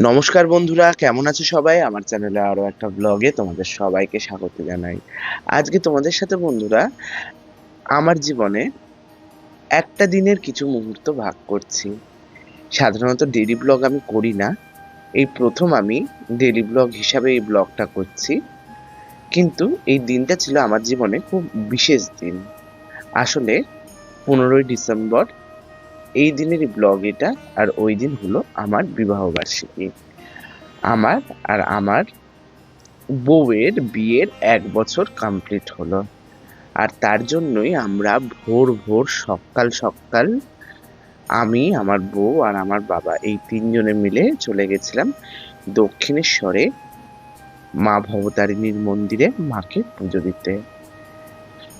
নমস্কার বন্ধুরা, কেমন আছো সবাই? আমার চ্যানেলে আরও একটা ব্লগে তোমাদের সবাইকে স্বাগত জানাই। আজকে তোমাদের সাথে বন্ধুরা, আমার জীবনে একটা দিনের কিছু মুহূর্ত ভাগ করছি। সাধারণত ডেলি ব্লগ আমি করি না। এই প্রথম আমি ডেলি ব্লগ হিসাবে এই ব্লগটা করছি। কিন্তু এই দিনটা ছিল আমার জীবনে খুব বিশেষ দিন। আসলে পনেরোই ডিসেম্বর এই দিনেরই ব্লগ এটা, আর ওই দিন হলো আমার বিবাহ বার্ষিকী। আমার আর আমার বউয়ের বিয়ের এক বছর কমপ্লিট হলো। আর তার জন্যই আমরা ভোর ভোর সকাল সকাল আমি, আমার বউ আর আমার বাবা এই তিনজনে মিলে চলে গেছিলাম দক্ষিণেশ্বরে মা ভবতারিণীর মন্দিরে মাকে পুজো দিতে।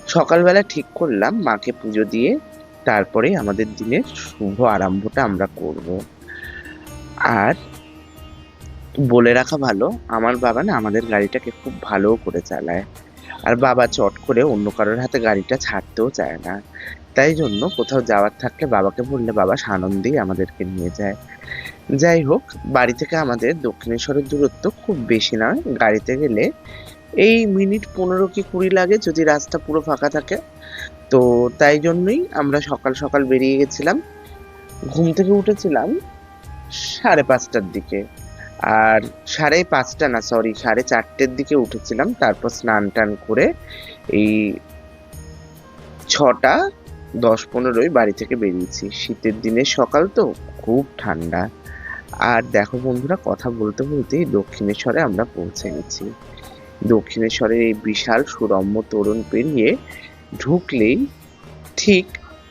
সকালবেলা ঠিক করলাম মাকে পুজো দিয়ে তারপরে আমাদের দিনের শুভ আরম্ভটা আমরা করব। আর বলে রাখা ভালো, আমার বাবা না আমাদের গাড়িটাকে খুব ভালো করে চালায়। আর বাবা চট করে অন্য কারোর হাতে গাড়িটা ছাড়তেও চায় না। তাই জন্য কোথাও যাওয়ার থাকলে বাবাকে বললে বাবা সানন্দেই আমাদেরকে নিয়ে যায়। যাই হোক, বাড়ি থেকে আমাদের দক্ষিণেশ্বরের দূরত্ব খুব বেশি নয়। গাড়িতে গেলে এই মিনিট পনেরো কি কুড়ি লাগে যদি রাস্তা পুরো ফাঁকা থাকে। তো তাই জন্যই আমরা সকাল সকাল বেরিয়ে গেছিলাম। ঘুম থেকে উঠেছিলাম সাড়ে পাঁচটার দিকে। আর সাড়ে পাঁচটা না সরি সাড়ে চারটের দিকে উঠেছিলাম। তারপর স্নান টান করে এই ছটা, দশ পনেরোই বাড়ি থেকে বেরিয়েছি। শীতের দিনের সকাল তো, খুব ঠান্ডা। আর দেখো বন্ধুরা, কথা বলতে বলতেই দক্ষিণেশ্বরে আমরা পৌঁছে গেছি। দক্ষিণেশ্বরের এই বিশাল সুরম্য তরুণ পেরিয়ে ঢুকলেই ঠিক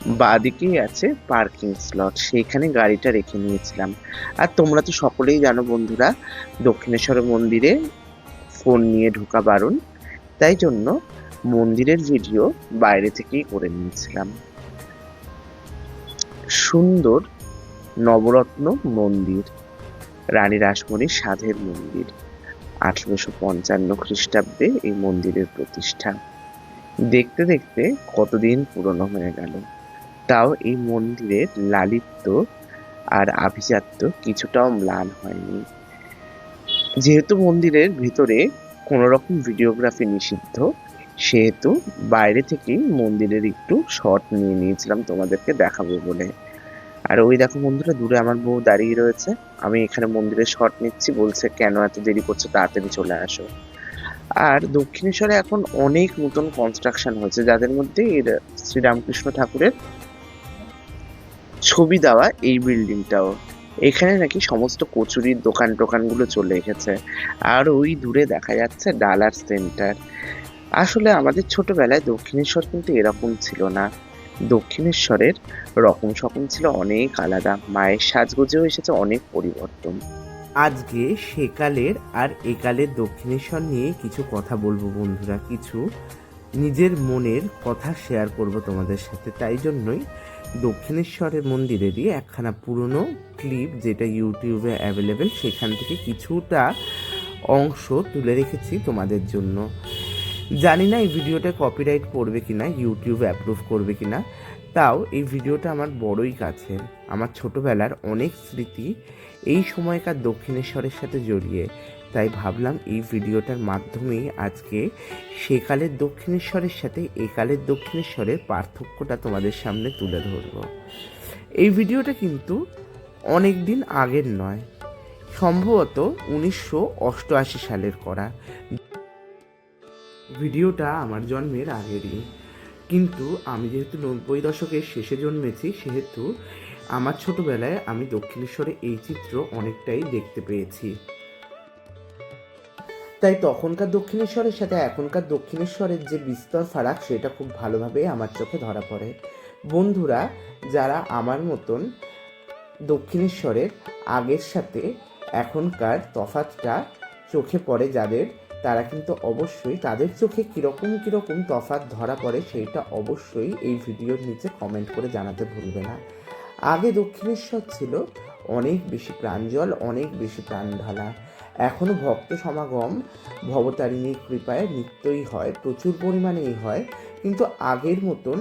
বাঁদিকেই আছে পার্কিং স্লট। সেইখানে গাড়িটা রেখে নিয়েছিলাম। আর তোমরা তো সকলেই জানো বন্ধুরা, দক্ষিণেশ্বর মন্দিরে ফোন নিয়ে ঢোকা বারণ। তাই জন্য মন্দিরের ভিডিও বাইরে থেকেই করে নিয়েছিলাম। সুন্দর নবরত্ন মন্দির, রানী রাসমণির সাধের মন্দির। আঠেরোশো পঞ্চান্ন খ্রিস্টাব্দে এই মন্দিরের প্রতিষ্ঠা। দেখতে দেখতে কতদিন পুরনো হয়ে গেল। তাও এই মন্দিরের লালিত্য আর আভিজাত্য কিছুটাও ম্লান হয়নি। যেহেতু মন্দিরের ভিতরে কোনো রকম ভিডিওগ্রাফি নিষিদ্ধ, সেহেতু বাইরে থেকেই মন্দিরের একটু শট নিয়ে নিয়েছিলাম তোমাদেরকে দেখাবো বলে। আর ওই দেখো বন্ধুরা, দূরে আমার বউ দাঁড়িয়ে রয়েছে। আমি এখানে মন্দিরের শট নিচ্ছি, বলছে, কেন এত দেরি করছ? তাড়াতাড়ি চলে আসো। আর দক্ষিণেশ্বরে এখন অনেক নতুন কনস্ট্রাকশন হয়েছে, যাদের মধ্যে এর শ্রীরামকৃষ্ণ ঠাকুরের ছবি দেওয়া এই বিল্ডিংটাও এখানে নাকি সমস্ত কচুরির দোকান টোকানগুলো চলে এসেছে। আর ওই দূরে দেখা যাচ্ছে ডালার সেন্টার আসলে আমাদের ছোটবেলায় দক্ষিণেশ্বর কিন্তু এরকম ছিল না। দক্ষিণেশ্বরের রকম সকম ছিল অনেক আলাদা। মায়ের সাজগোজেও এসেছে অনেক পরিবর্তন। আজকে সেকালের আর একালের দক্ষিণেশ্বর নিয়ে কিছু কথা বলব বন্ধুরা, কিছু নিজের মনের কথা শেয়ার করব তোমাদের সাথে। তাই জন্যই দক্ষিণেশ্বরের মন্দিরেরই একখানা পুরনো ক্লিপ যেটা ইউটিউবে অ্যাভেলেবেল সেখান থেকে কিছুটা অংশ তুলে রেখেছি তোমাদের জন্য। জানি না এই ভিডিওটা কপিরাইট করবে কিনা ইউটিউব অ্যাপ্রুভ করবে কিনা, তাও এই ভিডিওটা আমার বড়ই কাছে আমার ছোটবেলার অনেক স্মৃতি এই সময়কার দক্ষিণেশ্বরের সাথে জড়িয়ে। তাই ভাবলাম এই ভিডিওটার মাধ্যমেই আজকে সেকালের দক্ষিণেশ্বরের সাথে একালের দক্ষিণেশ্বরের পার্থক্যটা তোমাদের সামনে তুলে ধরব। এই ভিডিওটা কিন্তু অনেক দিন আগের নয়, সম্ভবত উনিশশো অষ্টআশি সালের করা। ভিডিওটা আমার জন্মের আগেরই কিন্তু আমি যেহেতু নব্বই দশকের শেষে জন্মেছি, সেহেতু আমার ছোটবেলায় আমি দক্ষিণেশ্বরে এই চিত্র অনেকটাই দেখতে পেয়েছি। তাই তখনকার দক্ষিণেশ্বরের সাথে এখনকার দক্ষিণেশ্বরের যে বিস্তর ফারাক, সেটা খুব ভালোভাবে আমার চোখে ধরা পড়ে। বন্ধুরা, যারা আমার মতন দক্ষিণেশ্বরের আগের সাথে এখনকার তফাতটা চোখে পড়ে, যাদের তারা কিন্তু অবশ্যই তাদের চোখে কীরকম কীরকম তফাৎ ধরা পড়ে সেইটা অবশ্যই এই ভিডিওর নিচে কমেন্ট করে জানাতে ভুলবে না। আগে দক্ষিণেশ্বর ছিল অনেক বেশি প্রাঞ্জল অনেক বেশি প্রাণঢালা। এখনও ভক্ত সমাগম ভবতারিণীর কৃপায় নিত্যই হয়, প্রচুর পরিমাণেই হয়। কিন্তু আগের মতন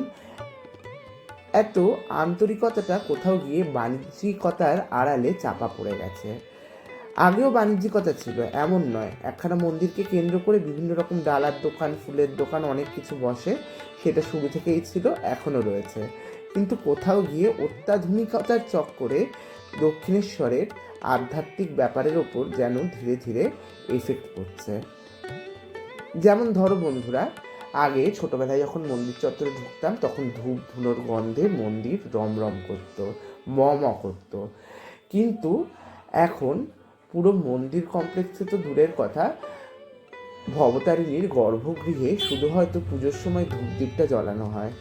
এত আন্তরিকতাটা কোথাও গিয়ে বাণিজ্যিকতার আড়ালে চাপা পড়ে গেছে। আগেও বাণিজ্যিকতা ছিল, এমন নয়। একখানা মন্দিরকে কেন্দ্র করে বিভিন্ন রকম ডালার দোকান, ফুলের দোকান, অনেক কিছু বসে, সেটা শুরু থেকেই ছিল এখনও রয়েছে। কিন্তু কোথাও গিয়ে অত্যাধুনিকতার চক্করে দক্ষিণেশ্বরের আধ্যাত্মিক ব্যাপারের ওপর যেন ধীরে ধীরে এফেক্ট পড়ছে। যেমন ধরো বন্ধুরা, আগে ছোটোবেলায় যখন মন্দির চত্বরে ঢুকতাম, তখন ধূপ, ধুলোর গন্ধে মন্দির রমরম করতো ম করতো। কিন্তু এখন পুরো মন্দির কমপ্লেক্সে তো দূরের কথা। ভবতারিণীর গর্ভগৃহে শুধু হয়তো পুজোর সময় ধূপদীপটা জ্বালানো হয়।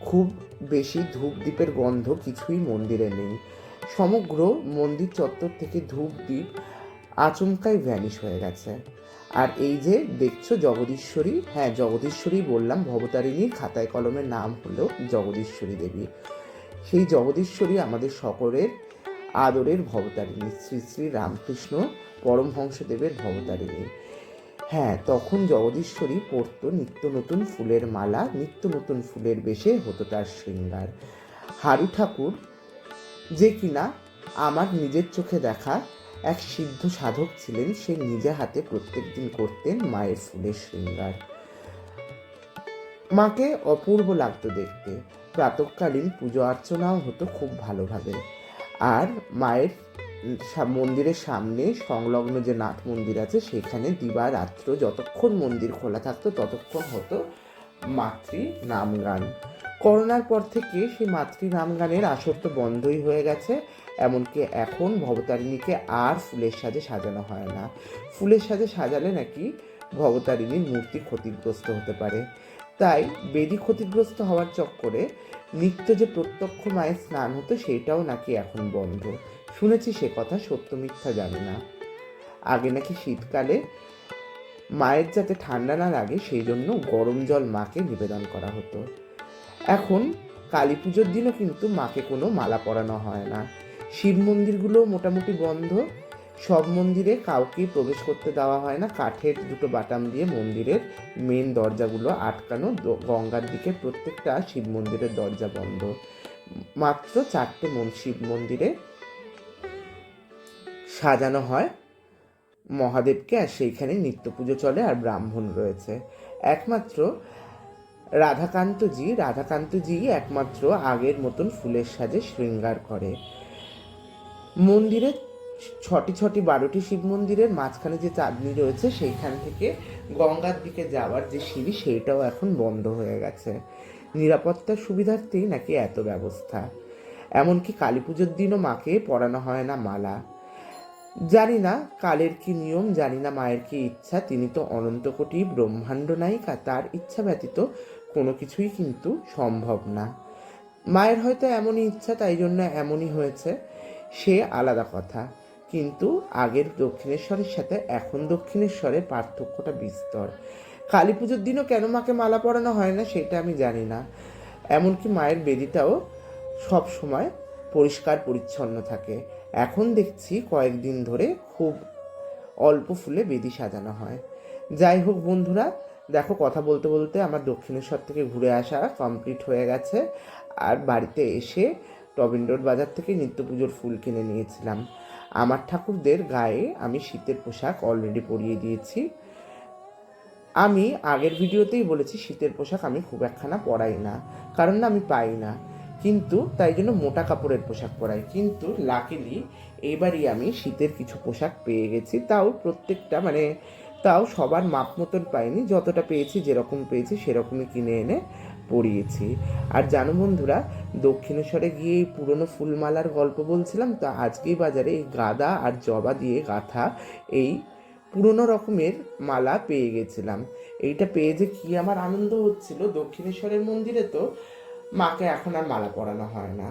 খুব বেশি ধূপদীপের গন্ধ কিছুই মন্দিরে নেই। সমগ্র মন্দির চত্বর থেকে ধূপদীপ আচমকাই ভ্যানিশ হয়ে গেছে। আর এই যে দেখছ জগদীশ্বরী হ্যাঁ জগদীশ্বরী বললাম, ভবতারিণীর খাতায় কলমের নাম হলো জগদীশ্বরী দেবী। সেই জগদীশ্বরী আমাদের সকলের আদরের ভবতারিণী, শ্রী শ্রী রামকৃষ্ণ পরমহংসদেবের ভবতারিণী। হ্যাঁ তখন জগদীশ্বরী পরতো নিত্য নতুন ফুলের মালা, নিত্য নতুন ফুলের বেশে হতো তার শৃঙ্গার। হারু ঠাকুর, যে কিনা আমার নিজের চোখে দেখা এক সিদ্ধ সাধক ছিলেন, সে নিজে হাতে প্রত্যেকদিন করতেন মায়ের ফুলের শৃঙ্গার। মাকে অপূর্ব লাগতো দেখতে। প্রাতকালীন পুজো অর্চনাও হতো খুব ভালোভাবে। আর মায়ের মন্দিরের সামনে সংলগ্ন যে নাথ মন্দির আছে, সেখানে দিবা রাত্র যতক্ষণ মন্দির খোলা থাকতো, ততক্ষণ হতো মাতৃ নাম গান করোনার পর থেকে সেই মাতৃ নাম গানের আসর তো বন্ধই হয়ে গেছে, এমনকি এখন ভবতারিণীকে আর ফুলের সাজে সাজানো হয় না। ফুলের সাজে সাজালে নাকি ভবতারিণীর মূর্তি ক্ষতিগ্রস্ত হতে পারে। তাই বেদি ক্ষতিগ্রস্ত হওয়ার চক্করে নিত্য যে প্রত্যক্ষ মায়ের স্নান হতো সেটাও নাকি এখন বন্ধ। শুনেছি সে কথা, সত্য মিথ্যা জানে না। আগে নাকি শীতকালে মায়ের যাতে ঠান্ডা না লাগে, সেই জন্য গরম জল মাকে নিবেদন করা হতো। এখন কালী পুজোর দিনও কিন্তু মাকে কোনো মালা পরানো হয় না। শিব মন্দিরগুলো মোটামুটি বন্ধ। সব মন্দিরে কাউকেই প্রবেশ করতে দেওয়া হয় না। কাঠের দুটো বাটাম দিয়ে মন্দিরের মেন দরজাগুলো আটকানো। গঙ্গার দিকে প্রত্যেকটা শিব মন্দিরের দরজা বন্ধ। মাত্র চারটে শিব মন্দিরে সাজানো হয় মহাদেবকে আর সেইখানে নিত্য পুজো চলে আর ব্রাহ্মণ রয়েছে। একমাত্র রাধাকান্তজি রাধাকান্তজি একমাত্র আগের মতন ফুলের সাজে শৃঙ্গার করে। মন্দিরে ছটি ছটি বারোটি শিব মন্দিরের মাঝখানে যে চাঁদনি রয়েছে, সেইখান থেকে গঙ্গার দিকে যাওয়ার যে সিঁড়ি, সেইটাও এখন বন্ধ হয়ে গেছে। নিরাপত্তার সুবিধার্থেই নাকি এত ব্যবস্থা। এমনকি কালী পুজোর দিনও মাকে পরানো হয় না মালা। জানি না কালের কি নিয়ম, জানি না মায়ের কি ইচ্ছা। তিনি তো অনন্ত কোটি ব্রহ্মাণ্ড নায়িকা, তার ইচ্ছা ব্যতীত কোনো কিছুই কিন্তু সম্ভব না। মায়ের হয়তো এমনই ইচ্ছা, তাই জন্য এমনই হয়েছে। সে আলাদা কথা। কিন্তু আগের দক্ষিণেশ্বরের সাথে এখন দক্ষিণেশ্বরের পার্থক্যটা বিস্তর। কালী পুজোর দিনও কেন মাকে মালা পরানো হয় না সেটা আমি জানি না। এমনকি মায়ের বেদিটাও সব সময় পরিষ্কার পরিচ্ছন্ন থাকে। এখন দেখছি কয়েকদিন ধরে খুব অল্প ফুলে বেদি সাজানো হয়। যাই হোক বন্ধুরা, দেখো কথা বলতে বলতে আমার দক্ষিণেশ্বর থেকে ঘুরে আসা কমপ্লিট হয়ে গেছে। আর বাড়িতে এসে রবীন্দ্র বাজার থেকে নিত্য পুজোর ফুল কিনে নিয়েছিলাম। আমার ঠাকুরদের গায়ে আমি শীতের পোশাক অলরেডি পরিয়ে দিয়েছি। আমি আগের ভিডিওতেই বলেছি শীতের পোশাক আমি খুব একখানা পরাই না, কারণ না আমি পাই না। কিন্তু তাই জন্য মোটা কাপড়ের পোশাক পরাই। কিন্তু লাকিলি এবারই আমি শীতের কিছু পোশাক পেয়ে গেছি। তাও প্রত্যেকটা মানে তাও সবার মাপ মতন পাইনি। যতটা পেয়েছি যেরকম পেয়েছি সেরকমই কিনে এনে পরিয়েছি। আর জানো বন্ধুরা দক্ষিণেশ্বরে গিয়ে এই পুরনো ফুলমালার গল্প বলছিলাম, তো আজকেই বাজারে এই গাদা আর জবা দিয়ে গাঁথা এই পুরনো রকমের মালা পেয়ে গেছিলাম। এইটা পেয়ে যে কি আমার আনন্দ হচ্ছিল, দক্ষিণেশ্বরের মন্দিরে তো মাকে এখন আর মালা পরানো হয় না।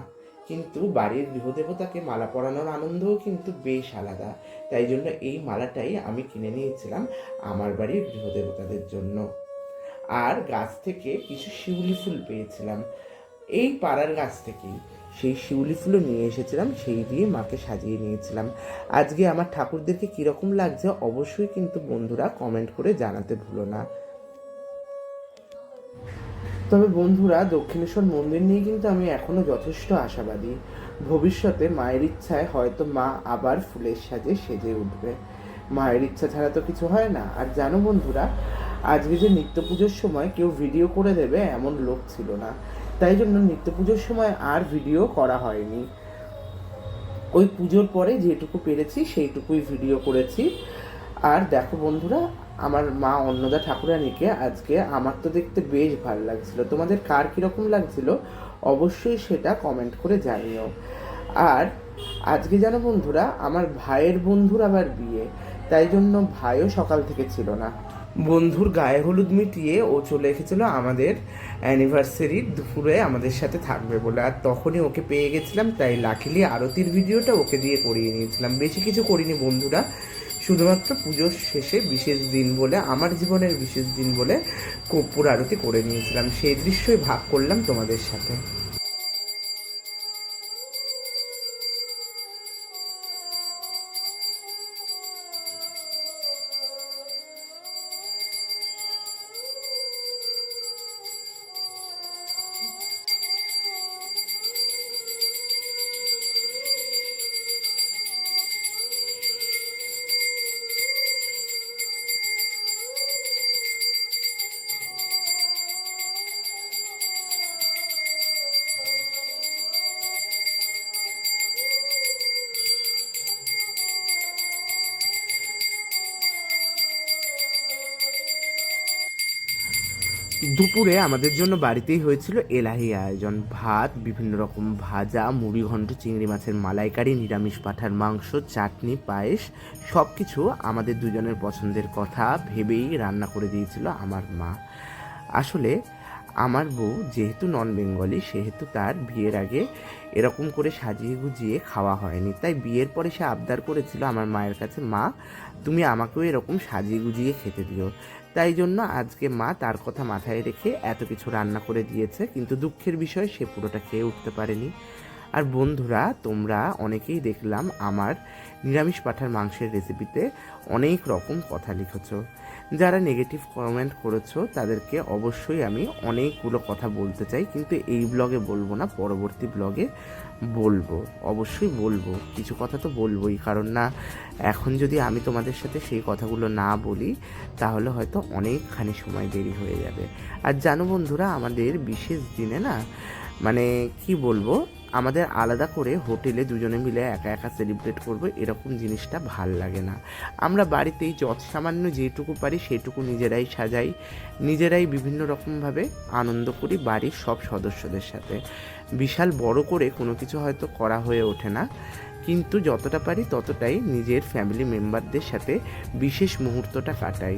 কিন্তু বাড়ির গৃহদেবতাকে মালা পরানোর আনন্দও কিন্তু বেশ আলাদা। তাই জন্য এই মালাটাই আমি কিনে নিয়েছিলাম আমার বাড়ির গৃহদেবতাদের জন্য। আর গাছ থেকে কিছু শিউলি ফুল পেয়েছিলাম। এই পাড়ার গাছ থেকেই সেই শিউলি ফুলও নিয়ে এসেছিলাম, সেই দিয়ে মাকে সাজিয়ে নিয়েছিলাম। আজকে আমার ঠাকুরদেরকে কীরকম লাগছে অবশ্যই কিন্তু বন্ধুরা কমেন্ট করে জানাতে ভুলো না। তবে বন্ধুরা, দক্ষিণেশ্বর মন্দির নিয়ে কিন্তু আমি এখনও যথেষ্ট আশাবাদী। ভবিষ্যতে মায়ের ইচ্ছায় হয়তো মা আবার ফুলের সাজে সেজে উঠবে। মায়ের ইচ্ছা ছাড়া তো কিছু হয় না। আর জানো বন্ধুরা, আজকে যে নিত্য পুজোর সময় কেউ ভিডিও করে দেবে এমন লোক ছিল না। তাই জন্য নিত্য পুজোর সময় আর ভিডিও করা হয়নি। ওই পুজোর পরে যেটুকু পেরেছি, সেইটুকুই ভিডিও করেছি। আর দেখো বন্ধুরা, আমার মা অন্নদা ঠাকুরানিকে আজকে আমার তো দেখতে বেশ ভালো লাগছিল। তোমাদের কার কীরকম লাগছিল অবশ্যই সেটা কমেন্ট করে জানিও। আর আজকে যেন বন্ধুরা, আমার ভাইয়ের বন্ধুর আবার বিয়ে, তাই জন্য ভাইও সকাল থেকে ছিল না। বন্ধুর গায়ে হলুদ মিটিয়ে ও চলে এসেছিল আমাদের অ্যানিভার্সারির দুপুরে আমাদের সাথে থাকবে বলে। আর তখনই ওকে পেয়ে গেছিলাম, তাই লাকিলি আরতির ভিডিওটা ওকে দিয়ে করিয়ে নিয়েছিলাম। বেশি কিছু করিনি বন্ধুরা, শুধুমাত্র পুজোর শেষে বিশেষ দিন বলে, আমার জীবনের বিশেষ দিন বলে কর্পূর আরতি করে নিয়েছিলাম। সেই দৃশ্যই ভাগ করলাম তোমাদের সাথে। দুপুরে আমাদের জন্য বাড়িতেই হয়েছিল এলাহি আয়োজন। ভাত, বিভিন্ন রকম ভাজা, মুড়ি ঘন্ট, চিংড়ি মাছের মালাইকারি, নিরামিষ পাঠার মাংস, চাটনি, পায়েস সব কিছু আমাদের দুজনের পছন্দের কথা ভেবেই রান্না করে দিয়েছিল আমার মা। আসলে আমার বউ যেহেতু নন বেঙ্গলি সেহেতু তার বিয়ের আগে এরকম করে সাজিয়ে গুজিয়ে খাওয়া হয়নি। তাই বিয়ের পরে সে আবদার করেছিল আমার মায়ের কাছে, মা, তুমি আমাকেও এরকম সাজিয়ে গুজিয়ে খেতে দিও। তাই জন্য আজকে মা তার কথা মাথায় রেখে এত কিছু রান্না করে দিয়েছে, কিন্তু দুঃখের বিষয় সে পুরোটা খেয়ে উঠতে পারেনি। আর বন্ধুরা, তোমরা অনেকেই দেখলাম আমার নিরামিষ পাঠার মাংসের রেসিপিতে অনেক রকম কথা লিখেছ। যারা নেগেটিভ কমেন্ট করেছ, তাদেরকে অবশ্যই আমি অনেকগুলো কথা বলতে চাই, কিন্তু এই ব্লগে বলব না, পরবর্তী ব্লগে বলব। অবশ্যই বলব, কিছু কথা তো বলবোই, কারণ না, এখন যদি আমি তোমাদের সাথে সেই কথাগুলো না বলি, তাহলে হয়তো অনেকখানি সময় দেরি হয়ে যাবে। আর জানো বন্ধুরা, আমাদের বিশেষ দিনে না মানে কি বলব আমাদের আলাদা করে হোটেলে দুজনে মিলে একা একা সেলিব্রেট করব, এরকম জিনিসটা ভালো লাগে না। আমরা বাড়িতেই যত সামান্য যেটুকু পারি সেটুকু নিজেরাই সাজাই, নিজেরাই বিভিন্ন রকমভাবে আনন্দ করি বাড়ির সব সদস্যদের সাথে। বিশাল বড় করে কোনো কিছু হয়তো করা হয়ে ওঠে না। কিন্তু যতটা পারি ততটাই নিজের ফ্যামিলি মেম্বারদের সাথে বিশেষ মুহূর্তটা কাটাই।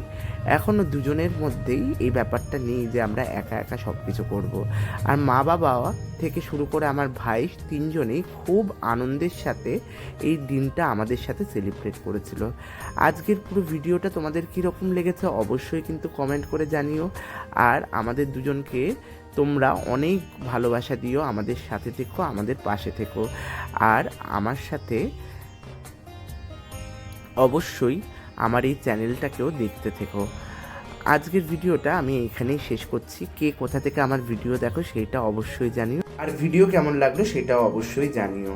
এখনও দুজনের মধ্যেই এই ব্যাপারটা নেই যে আমরা একা একা সব কিছু করব। আর মা বাবা থেকে শুরু করে আমার ভাই তিনজনেই খুব আনন্দের সাথে এই দিনটা আমাদের সাথে সেলিব্রেট করেছিল। আজকের পুরো ভিডিওটা তোমাদের কীরকম লেগেছে অবশ্যই কিন্তু কমেন্ট করে জানিও। আর আমাদের দুজনকে তোমরা অনেক ভালোবাসা দিও আমাদের সাথে থেকো, আমাদের পাশে থেকো। আর আমার সাথে অবশ্যই আমার এই চ্যানেলটাকেও দেখতে থেকো। আজকের ভিডিওটা আমি এখানেই শেষ করছি। কে কোথা থেকে আমার ভিডিও দেখো সেটা অবশ্যই জানিও। আর ভিডিও কেমন লাগল সেটাও অবশ্যই জানিও।